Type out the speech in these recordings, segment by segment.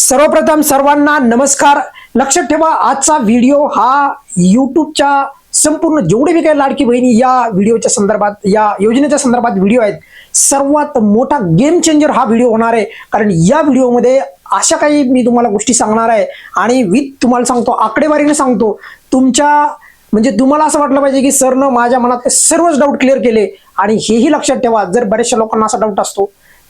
सर्वप्रथम सर्वांना नमस्कार. लक्षात ठेवा आजचा व्हिडिओ हा यूट्यूबच्या संपूर्ण जेवढे बी काही लाडकी बहिणी या व्हिडिओच्या संदर्भात या योजनेच्या संदर्भात व्हिडिओ आहेत सर्वात मोठा गेम चेंजर हा व्हिडिओ होणार आहे. कारण या व्हिडिओमध्ये अशा काही मी तुम्हाला गोष्टी सांगणार आहे आणि विथ तुम्हाला सांगतो आकडेवारीने सांगतो. तुमच्या म्हणजे तुम्हाला असं वाटलं पाहिजे की सरनं माझ्या मनात सर्वच डाऊट क्लिअर केले आणि हेही लक्षात ठेवा. जर बऱ्याचशा लोकांना असा डाऊट असतो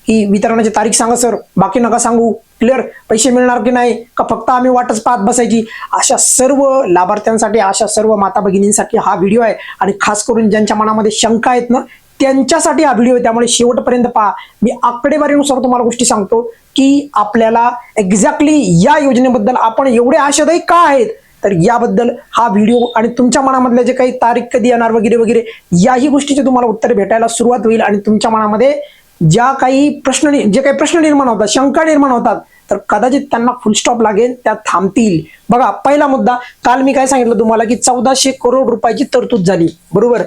की वितरणाची तारीख सांगा सर बाकी नका सांगू. क्लिअर पैसे मिळणार की नाही का फक्त आम्ही वाटच पाहत बसायची? अशा सर्व लाभार्थ्यांसाठी अशा सर्व माता भगिनींसाठी हा व्हिडिओ आहे. आणि खास करून ज्यांच्या मनामध्ये शंका आहेत ना त्यांच्यासाठी हा व्हिडिओ आहे. त्यामुळे शेवटपर्यंत पहा. मी आकडेवारीनुसार तुम्हाला गोष्टी सांगतो की आपल्याला एक्झॅक्टली या योजनेबद्दल आपण एवढे आशादायी का आहेत? तर याबद्दल हा व्हिडिओ आणि तुमच्या मनामधले जे काही तारीख कधी येणार वगैरे वगैरे याही गोष्टीचे तुम्हाला उत्तर भेटायला सुरुवात होईल. आणि तुमच्या मनामध्ये ज्या काही प्रश्न जे काही प्रश्न निर्माण होतात शंका निर्माण होतात तर कदाचित त्यांना फुल स्टॉप लागेल त्या थांबतील. बघा पहिला मुद्दा काल मी काय सांगितलं तुम्हाला की चौदाशे करोड रुपयाची तरतूद झाली. बरोबर?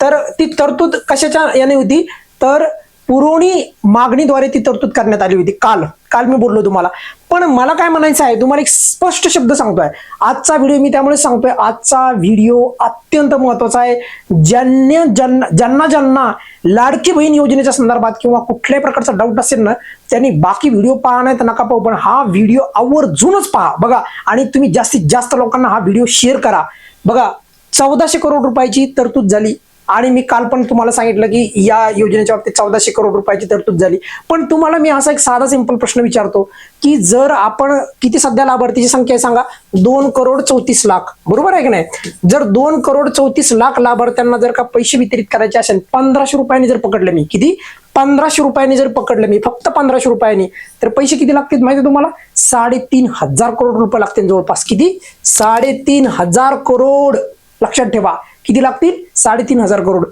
तर ती तरतूद कशाच्या याने होती? तर पुरवणी मागणीद्वारे ती तरतूद करण्यात आली होती. काल. काल मी बोललो तुम्हाला. पण मला काय म्हणायचं आहे? तुम्हाला एक स्पष्ट शब्द सांगतोय. आजचा व्हिडिओ मी त्यामुळे सांगतोय. आजचा व्हिडिओ अत्यंत महत्त्वाचा आहे. ज्यांना ज्यांना ज्यांना ज्यांना लाडकी बहीण योजनेच्या संदर्भात किंवा कुठल्याही प्रकारचा डाऊट असेल ना त्यांनी बाकी व्हिडिओ पाहा नाही तर नका पाहू पण हा व्हिडिओ आवर्जूनच पहा. बघा आणि तुम्ही जास्तीत जास्त लोकांना हा व्हिडिओ शेअर करा. बघा चौदाशे करोड रुपयाची तरतूद झाली. आणि मी काल पण तुम्हाला सांगितलं की या योजनेच्या बाबतीत चौदाशे करोड रुपयाची तरतूद झाली. पण तुम्हाला मी असा एक साधा सिंपल प्रश्न विचारतो की जर आपण किती सध्या लाभार्थीची संख्या आहे सांगा? दोन करोड चौतीस लाख. बरोबर आहे की नाही? जर दोन करोड चौतीस लाख लाभार्थ्यांना जर का पैसे वितरित करायचे असेल पंधराशे रुपयांनी जर पकडलं मी किती? पंधराशे रुपयांनी जर पकडलं मी फक्त पंधराशे रुपयांनी तर पैसे किती लागतील माहिती तुम्हाला? साडेतीन हजार करोड रुपये लागतील जवळपास. किती? साडेतीन हजार करोड लक्षात ठेवा किती लागतील? साडेतीन हजार करोड.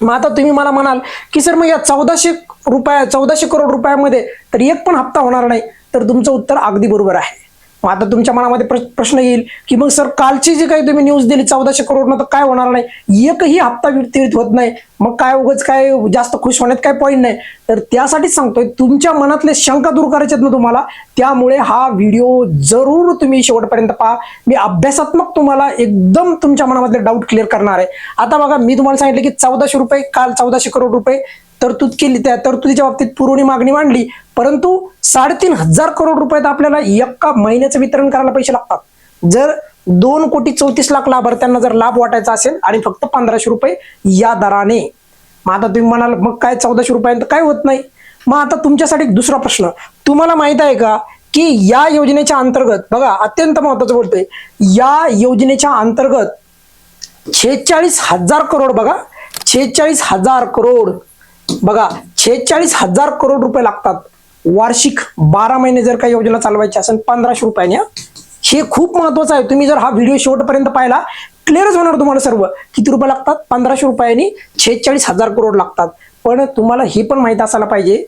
मग आता तुम्ही मला म्हणाल की सर मग या चौदाशे रुपया चौदाशे करोड रुपयामध्ये तर एक पण हप्ता होणार नाही. तर तुमचं उत्तर अगदी बरोबर आहे. आता तुमच्या मनामध्ये प्र- प्रश्न येईल की मग सर कालची जी काही तुम्ही न्यूज दिली चौदाशे करोड तर काय होणार नाही? एकही हप्ता वितरित होत नाही. मग काय उगाच काय जास्त खुश होण्यात काय पॉईंट नाही. तर त्यासाठीच सांगतोय तुमच्या मनातले शंका दूर करायचे ना तुम्हाला त्यामुळे हा व्हिडिओ जरूर तुम्ही शेवटपर्यंत पहा. मी अभ्यासात्मक तुम्हाला एकदम तुमच्या मनामधले डाऊट क्लिअर करणार आहे. आता बघा मी तुम्हाला सांगितलं की चौदाशे रुपये काल चौदाशे करोड रुपये तरतूद केली त्या तरतुदीच्या बाबतीत पुरवणी मागणी मांडली परंतु साडेतीन हजार करोड रुपयात आपल्याला एका महिन्याचं वितरण करायला पैसे लागतात. जर दोन कोटी चौतीस लाख लाभार्थ्यांना जर लाभ वाटायचा असेल आणि फक्त पंधराशे रुपये या दराने मग आता तुम्ही म्हणाल मग काय चौदाशे रुपयांत काय होत नाही? मग आता तुमच्यासाठी दुसरा प्रश्न. तुम्हाला माहीत आहे का की या योजनेच्या अंतर्गत बघा अत्यंत महत्वाचं बोलतोय. या योजनेच्या अंतर्गत शेहेचाळीस हजार करोड बघा छेचाळीस हजार करोड बघा छेचाळीस हजार करोड रुपये लागतात. वार्षिक बारा महिने जर काही योजना चालवायची असेल पंधराशे रुपयाने हे? खूप महत्वाचं आहे. तुम्ही जर हा व्हिडिओ शेवटपर्यंत पाहिला क्लिअरच होणार तुम्हाला सर्व. किती रुपये लागतात? पंधराशे रुपयांनी छेचाळीस हजार करोड लागतात. पण तुम्हाला हे पण माहीत असायला पाहिजे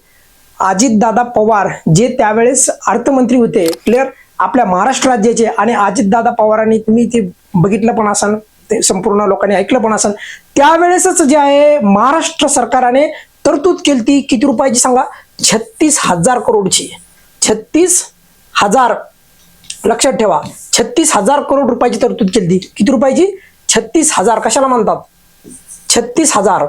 अजितदादा पवार जे त्यावेळेस अर्थमंत्री होते क्लिअर आपल्या महाराष्ट्र राज्याचे आणि अजितदादा पवारांनी तुम्ही ते बघितलं पण असाल ते संपूर्ण लोकांनी ऐकलं पण असाल. त्यावेळेसच जे आहे महाराष्ट्र सरकारने तरतूद केली ती किती रुपयाची सांगा? छत्तीस हजार करोडची. छत्तीस हजार लक्षात ठेवा. छत्तीस हजार करोड रुपयाची तरतूद केली ती किती रुपयाची? छत्तीस हजार. कशाला म्हणतात? छत्तीस हजार.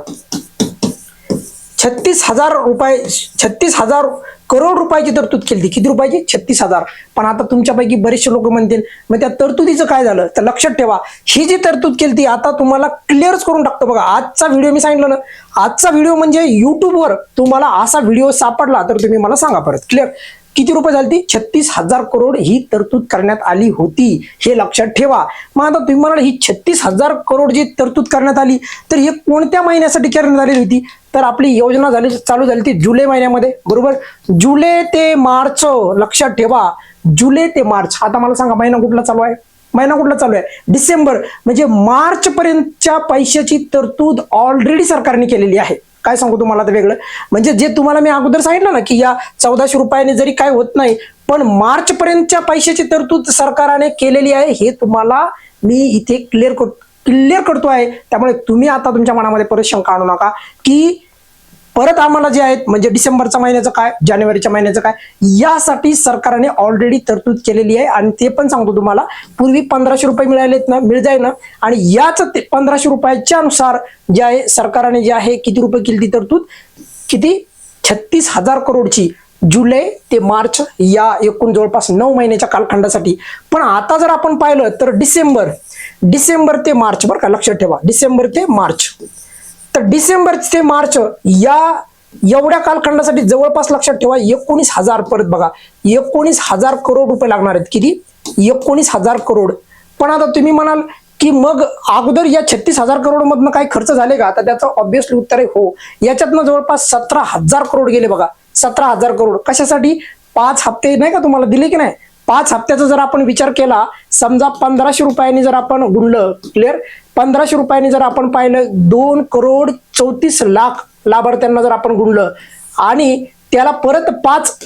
छत्तीस हजार रुपये छत्तीस हजार करोड रुपयाची तरतूद केली किती रुपयाची? छत्तीस हजार. पण आता तुमच्यापैकी बरेचसे लोक म्हणतील मग त्या तरतुदीचं काय झालं? तर लक्षात ठेवा ही जी तरतूद केली ती आता तुम्हाला क्लिअरच करून टाकतो बघा. आजचा व्हिडिओ मी सांगितलं ना आजचा व्हिडिओ म्हणजे युट्यूबवर तुम्हाला असा व्हिडिओ सापडला तर तुम्ही मला सांगा परत. क्लिअर किती रुपये झाली ती? छत्तीस हजार करोड ही तरतूद करण्यात आली होती. हे लक्षात ठेवा. मग आता तुम्ही म्हणाल ही छत्तीस हजार करोड जी तरतूद करण्यात आली तर हे कोणत्या महिन्यासाठी करण्यात आलेली होती? तर आपली योजना झाली चालू झाली ती जुलै महिन्यामध्ये बरोबर? जुलै ते मार्च लक्षात ठेवा. जुलै ते मार्च. आता मला सांगा महिना कुठला चालू आहे? महिना कुठला चालू आहे? डिसेंबर म्हणजे मार्च पर्यंतच्या पैशाची तरतूद ऑलरेडी सरकारने केलेली आहे. काय सांगू तुम्हाला तर वेगळं? म्हणजे जे तुम्हाला मी अगोदर सांगितलं ना की या चौदाशे रुपयाने जरी काय होत नाही पण मार्च पर्यंतच्या पैशाची तरतूद सरकारने केलेली आहे हे तुम्हाला मी इथे क्लिअर कर क्लिअर करतो आहे त्यामुळे तुम्ही आता तुमच्या मनामध्ये परत शंका आणू नका की परत आम्हाला जे आहेत म्हणजे डिसेंबरच्या महिन्याचं काय जानेवारीच्या महिन्याचं काय यासाठी सरकारने ऑलरेडी तरतूद केलेली आहे. आणि ते पण सांगतो तुम्हाला पूर्वी पंधराशे रुपये मिळालेत ना मिळ जाय ना. आणि याच ते पंधराशे रुपयाच्या अनुसार जे आहे सरकारने जे आहे किती रुपये केली ती तरतूद? किती? छत्तीस हजार करोडची. जुलै ते मार्च या एकूण जवळपास नऊ महिन्याच्या कालखंडासाठी. पण आता जर आपण पाहिलं तर डिसेंबर डिसेंबर ते मार्च बरं का लक्षात ठेवा डिसेंबर ते मार्च. तर डिसेंबर ते मार्च या एवढ्या कालखंडासाठी जवळपास लक्षात ठेवा एकोणीस हजार परत बघा एकोणीस हजार करोड रुपये लागणार आहेत किती? एकोणीस हजार करोड. पण आता तुम्ही म्हणाल की मग अगोदर या छत्तीस हजार करोड मधनं काही खर्च झाले का? तर त्याचं ऑब्विसली उत्तर आहे हो. याच्यातनं जवळपास सतरा हजार करोड गेले बघा. सतरा हजार करोड. कशासाठी? पाच हप्ते नाही का तुम्हाला दिले की नाही? पाच हप्त्याचा जर आपण विचार केला समजा पंधराशे रुपयांनी जर आपण गुणलं क्लिअर पंधराशे रुपयांनी जर आपण पाहिलं दोन करोड चौतीस लाख लाभार्थ्यांना जर आपण गुणलं आणि त्याला परत पाच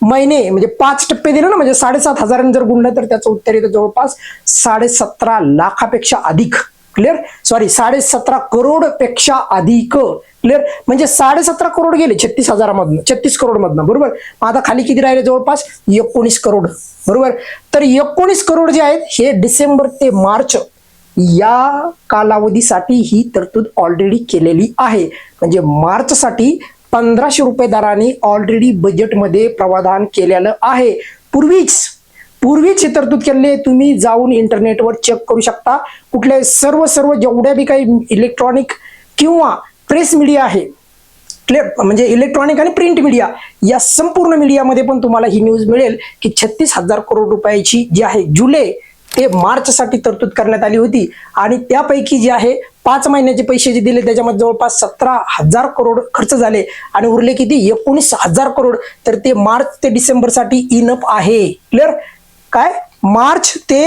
महिने म्हणजे पाच टप्पे दिले ना म्हणजे साडेसात हजारांनी जर गुणलं तर त्याचं उत्तर येतं जवळपास साडेसतरा लाखापेक्षा अधिक. क्लिअर सॉरी साडे सतरा करोडपेक्षा अधिक क्लिअर म्हणजे साडे सतरा करोड गेले छत्तीस हजारामधनं छत्तीस करोड मधनं बरोबर? मग आता खाली किती राहिले जवळपास? एकोणीस करोड बरोबर? तर एकोणीस करोड जे आहेत हे डिसेंबर ते मार्च या कालावधीसाठी ही तरतूद ऑलरेडी केलेली आहे. म्हणजे मार्चसाठी पंधराशे रुपये दराने ऑलरेडी बजेटमध्ये प्रावधान केलेलं आहे. पूर्वीच पूर्वीची तरतूद केलेली आहे तुम्ही जाऊन इंटरनेटवर चेक करू शकता. कुठले सर्व सर्व जेवढ्या बी काही इलेक्ट्रॉनिक किंवा प्रेस मीडिया आहे क्लिअर म्हणजे इलेक्ट्रॉनिक आणि प्रिंट मीडिया या संपूर्ण मीडियामध्ये पण तुम्हाला ही न्यूज मिळेल की छत्तीस हजार करोड रुपयाची जी आहे जुलै ते मार्चसाठी तरतूद करण्यात आली होती. आणि त्यापैकी जे आहे पाच महिन्याचे पैसे जे दिले त्याच्यामध्ये जवळपास सतरा हजार करोड खर्च झाले. आणि उरले किती? एकोणीस हजार करोड. तर ते मार्च ते डिसेंबरसाठी इनप आहे. क्लिअर काय? मार्च ते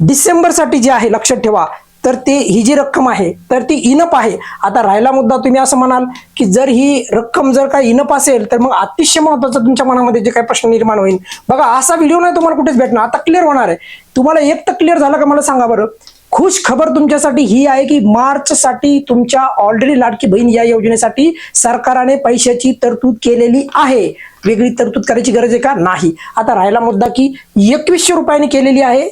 डिसेंबरसाठी जे आहे लक्षात ठेवा. तर ते ही जी रक्कम आहे तर ती इनप आहे. आता राहिला मुद्दा तुम्ही असं म्हणाल की जर ही रक्कम जर काय इनप असेल तर मग अतिशय महत्त्वाचा तुमच्या मनामध्ये जे काही प्रश्न निर्माण होईल. बघा असा व्हिडिओ नाही तुम्हाला कुठेच भेटणार. आता क्लिअर होणार आहे. तुम्हाला एक तर क्लिअर झालं का मला सांगा बरं? खुश खबर तुमच्यासाठी ही आहे की मार्च साठी तुमच्या ऑलरेडी लाडकी बहीण या योजनेसाठी सरकारने पैशाची तरतूद केलेली आहे. वेगळी तरतूद करायची गरज आहे का? नाही. आता राहिला मुद्दा की एकवीसशे रुपयांनी केलेली आहे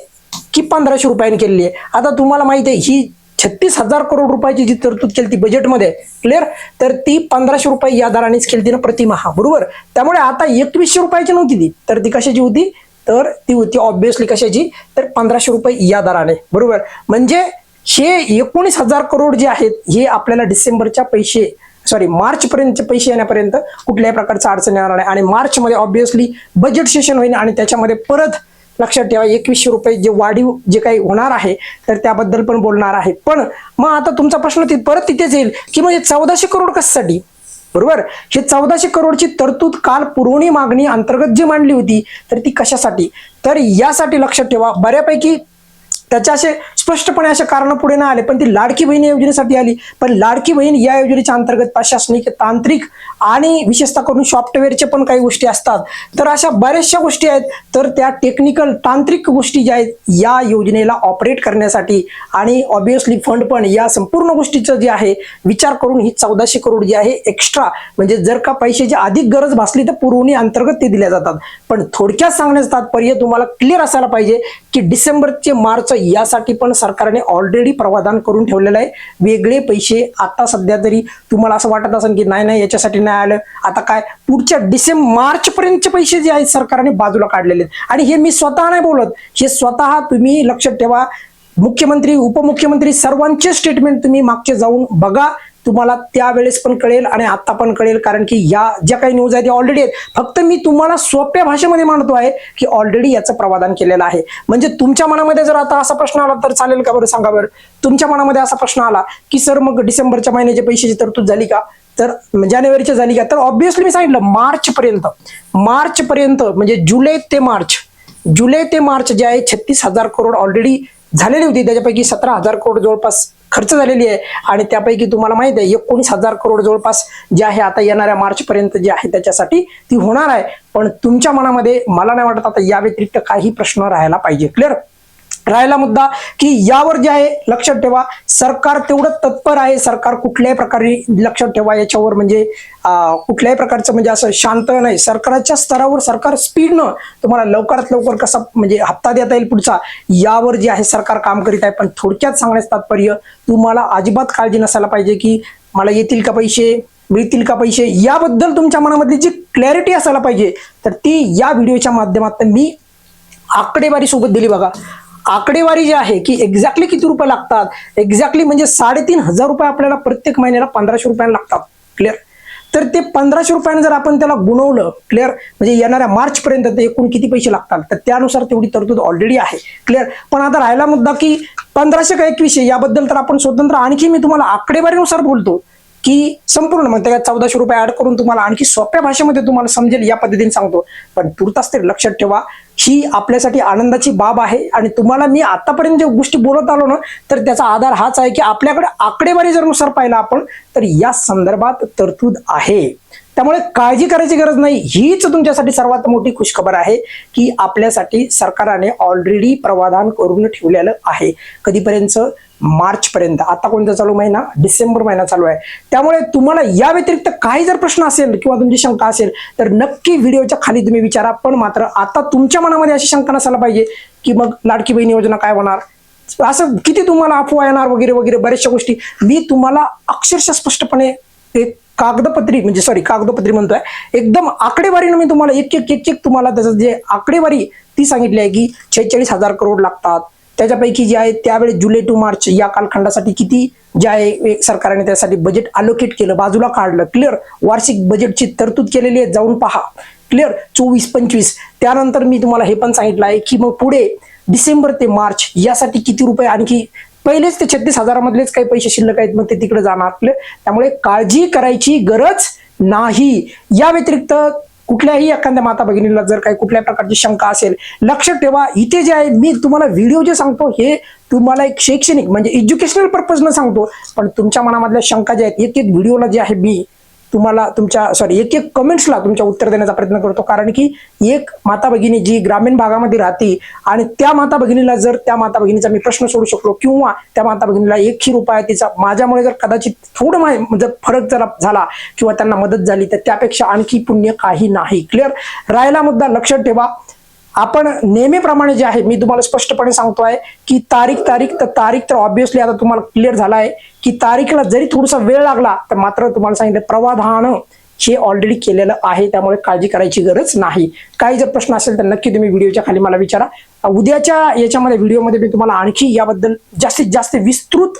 की पंधराशे रुपयांनी केलेली आहे? आता तुम्हाला माहिती आहे ही छत्तीस हजार करोड रुपयाची जी तरतूद केली ती बजेटमध्ये क्लिअर तर ती पंधराशे रुपये या दरानेच केली ती ना प्रतिमहा. बरोबर? त्यामुळे आता एकवीसशे रुपयाची नव्हती ती. तर ती कशाची होती? तर ती होती ऑब्विसली कशाची? तर पंधराशे रुपये या दराने. बरोबर? म्हणजे हे एकोणीस हजार करोड जे आहेत हे आपल्याला डिसेंबरच्या पैसे सॉरी मार्च पर्यंतचे पैसे येण्यापर्यंत कुठल्याही प्रकारचा अडचण येणार नाही. आणि मार्च मध्ये ऑब्विसली बजेट सेशन होईल आणि त्याच्यामध्ये परत लक्षात ठेवा एकवीसशे रुपये जे वाढीव जे काही होणार आहे तर त्याबद्दल पण बोलणार आहे. पण मग आता तुमचा प्रश्न परत तिथेच येईल. की म्हणजे चौदाशे करोड कशासाठी? बरोबर? हे चौदाशे करोडची तरतूद काल पुरवणी मागणी अंतर्गत जी मांडली होती तर ती कशासाठी? तर यासाठी लक्षात ठेवा बऱ्यापैकी त्याच्या असे स्पष्टपणे असे कारण पुढे नाही आले पण ती लाडकी बहीण योजनेसाठी आली. पण लाडकी बहीण या योजनेच्या अंतर्गत प्रशासनिक तांत्रिक आणि विशेषतः करून सॉफ्टवेअरचे पण काही गोष्टी असतात. तर अशा बऱ्याचशा गोष्टी आहेत. तर त्या टेक्निकल तांत्रिक गोष्टी ज्या आहेत या योजनेला ऑपरेट करण्यासाठी आणि ऑब्विसली फंड पण या संपूर्ण गोष्टीचं जे आहे विचार करून ही चौदाशे करोड जी आहे एक्स्ट्रा म्हणजे जर का पैशाची अधिक गरज भासली तर पुरवणी अंतर्गत ते दिल्या जातात. पण थोडक्यात सांगण्याचं तात्पर्य तुम्हाला क्लिअर असायला पाहिजे की डिसेंबर ते मार्च यासाठी पण सरकारने ऑलरेडी प्रावधान करून ठेवलेलं आहे. वेगळे पैसे आता सध्या तरी तुम्हाला असं वाटत असेल की नाही नाही याच्यासाठी न्यायालय आलं आता काय पुढच्या डिसेंबर मार्च पर्यंतचे पैसे जे आहेत सरकारने बाजूला काढलेले आहेत. आणि हे मी स्वतः नाही बोलत. हे स्वतः तुम्ही लक्षात ठेवा. मुख्यमंत्री उपमुख्यमंत्री सर्वांचे स्टेटमेंट तुम्ही मागचे जाऊन बघा. तुम्हाला त्यावेळेस पण कळेल आणि आता पण कळेल. कारण की या ज्या काही न्यूज आहेत त्या ऑलरेडी आहेत. फक्त मी तुम्हाला सोप्या भाषेमध्ये मांडतो आहे की ऑलरेडी याचं प्रवादान केलेलं आहे. म्हणजे तुमच्या मनामध्ये जर आता असा प्रश्न आला तर चालेल का बरं? सांगा बरं. तुमच्या मनामध्ये असा प्रश्न आला की सर मग डिसेंबरच्या महिन्याचे पैशाची तरतूद झाली का? तर जानेवारीच्या झाली का तर ऑब्विसली मी सांगितलं मार्च पर्यंत मार्च पर्यंत म्हणजे जुलै ते मार्च. जुलै ते मार्च जे आहे छत्तीस हजार करोड ऑलरेडी झालेली होती. त्याच्यापैकी सतरा हजार करोड जवळपास खर्च झालेली आहे. आणि त्यापैकी तुम्हाला माहीत आहे एकोणीस हजार करोड जवळपास जे आहे आता येणाऱ्या मार्च पर्यंत जे आहे त्याच्यासाठी ती होणार आहे. पण तुमच्या मनामध्ये मला नाही वाटत आता या व्यतिरिक्त काही प्रश्न राहायला पाहिजे. क्लिअर राहिला मुद्दा की यावर जे आहे लक्षात ठेवा सरकार तेवढं तत्पर आहे सरकार कुठल्याही प्रकारे लक्षात ठेवा याच्यावर म्हणजे कुठल्याही प्रकारचं म्हणजे असं शांत नाही. सरकारच्या स्तरावर सरकार स्पीडनं तुम्हाला लवकरात लवकर कसा म्हणजे हप्ता देता येईल पुढचा यावर जे आहे सरकार काम करीत आहे. पण थोडक्यात सांगण्याचं तात्पर्य तुम्हाला अजिबात काळजी नसायला पाहिजे की मला येतील का पैसे मिळतील का पैसे याबद्दल तुमच्या मनामधली जी क्लॅरिटी असायला पाहिजे तर ती या व्हिडिओच्या माध्यमातून मी आकडेवारी सोबत दिली बघा. आकडेवारी जी आहे की एक्झॅक्टली किती रुपये लागतात एक्झॅक्टली म्हणजे साडेतीन हजार रुपये आपल्याला प्रत्येक महिन्याला पंधराशे रुपयांना लागतात. क्लिअर तर ते पंधराशे रुपयाने जर आपण त्याला गुणवलं क्लिअर म्हणजे येणाऱ्या मार्च पर्यंत ते एकूण किती पैसे लागतात? तर त्यानुसार तेवढी तरतूद ऑलरेडी आहे. क्लिअर पण आता राहिला मुद्दा की पंधराशे का एकवीसशे याबद्दल तर आपण स्वतंत्र आणखी मी तुम्हाला आकडेवारीनुसार बोलतो. की संपूर्ण मग त्याच्यात चौदाशे रुपये ऍड करून तुम्हाला आणखी सोप्या भाषेमध्ये तुम्हाला समजेल या पद्धतीने सांगतो. पण तुर्तास तरी लक्षात ठेवा ही आपल्यासाठी आनंदाची बाब आहे आणि तुम्हाला मी आतापर्यंत जे गोष्टी बोलत आलो ना तर त्याचा आधार हाच आहे की आपल्याकडे आकडेवारी जर नुसार पाहिला आपण तर या संदर्भात तरतूद आहे. त्यामुळे काळजी करायची गरज नाही. हीच तुमच्यासाठी सर्वात मोठी खुशखबर आहे की आपल्यासाठी सरकारने ऑलरेडी प्रावधान करून ठेवलेलं आहे. कधीपर्यंत? मार्च पर्यंत आता कोणता चालू महिना? डिसेंबर महिना चालू आहे. त्यामुळे तुम्हाला या व्यतिरिक्त काही जर प्रश्न असेल किंवा तुमची शंका असेल तर नक्की व्हिडिओच्या खाली तुम्ही विचारा. पण मात्र आता तुमच्या मनामध्ये अशी शंका नसायला पाहिजे की मग लाडकी बहीण योजना काय होणार? असं किती तुम्हाला अफवा येणार वगैरे वगैरे बऱ्याचशा गोष्टी. मी तुम्हाला अक्षरशः स्पष्टपणे एक कागदपत्री म्हणजे सॉरी कागदपत्री म्हणतोय. एकदम आकडेवारीनं मी तुम्हाला एक एक एक एक तुम्हाला त्याचं जे आकडेवारी ती सांगितली आहे की छेचाळीस हजार करोड लागतात. त्याच्यापैकी जे आहे त्यावेळेस जुलै टू मार्च या कालखंडासाठी किती जे आहे सरकारने त्यासाठी बजेट अलोकेट केलं बाजूला काढलं. क्लिअर वार्षिक बजेटची तरतूद केलेली आहे जाऊन पहा. क्लिअर चोवीस पंचवीस. त्यानंतर मी तुम्हाला हे पण सांगितलं आहे की मग पुढे डिसेंबर ते मार्च यासाठी किती रुपये आणखी पहिलेच ते छत्तीस हजारामधलेच काही पैसे शिल्लक आहेत मग ते तिकडे जाणार. आपले त्यामुळे काळजी करायची गरज नाही. या व्यतिरिक्त कुठल्याही एखाद्या माता भगिनीला जर काही कुठल्या प्रकारची शंका असेल लक्ष ठेवा इथे जे आहे मी तुम्हाला व्हिडिओ जे सांगतो हे तुम्हाला एक शैक्षणिक म्हणजे एज्युकेशनल पर्पजनं सांगतो पण तुमच्या मनामधल्या शंका ज्या आहेत एक एक व्हिडिओला जे आहे मी तुम्हाला तुमच्या सॉरी एक एक कमेंट्सला तुमच्या उत्तर देण्याचा प्रयत्न करतो. कारण की एक माता भगिनी जी ग्रामीण भागामध्ये राहते आणि त्या माता भगिनीला जर त्या माता भगिनीचा मी प्रश्न सोडू शकलो किंवा त्या माता भगिनीला एकही रुपया तिचा माझ्यामुळे जर कदाचित थोडं म्हणजे जर फरक जर झाला किंवा त्यांना मदत झाली तर त्यापेक्षा आणखी पुण्य काही नाही. क्लिअर राहिला मुद्दा लक्षात ठेवा. आपण नेहमीप्रमाणे जे आहे मी तुम्हाला स्पष्टपणे सांगतोय की तारीख तारीख तर तारीख तर ऑब्व्हियसली आता तुम्हाला क्लिअर झाला आहे की तारीखला जरी थोडासा वेळ लागला तर मात्र तुम्हाला सांगितलं प्रवाधान हे ऑलरेडी केलेलं आहे त्यामुळे काळजी करायची गरज नाही. काही जर प्रश्न असेल तर नक्की तुम्ही व्हिडिओच्या खाली मला विचारा. उद्याच्या याच्यामध्ये व्हिडिओमध्ये मी तुम्हाला आणखी याबद्दल जास्तीत जास्त विस्तृत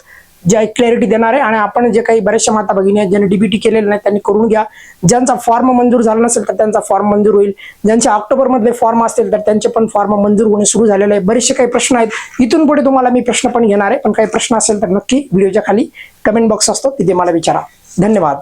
जे आहे क्लॅरिटी देणार आहे. आणि आपण जे काही बऱ्याचशा माता भगिनी आहेत ज्यांनी डीबीटी केलेलं नाही त्यांनी करून घ्या. ज्यांचा फॉर्म मंजूर झाला नसेल तर त्यांचा फॉर्म मंजूर होईल. ज्यांचे ऑक्टोबरमधले फॉर्म असतील तर त्यांचे पण फॉर्म मंजूर होणे सुरू झालेले आहे. बरेचसे काही प्रश्न आहेत. इथून पुढे तुम्हाला मी प्रश्न पण घेणार आहे. पण काही प्रश्न असेल तर नक्की व्हिडिओच्या खाली कमेंट बॉक्स असतो. तिथे मला विचारा. धन्यवाद.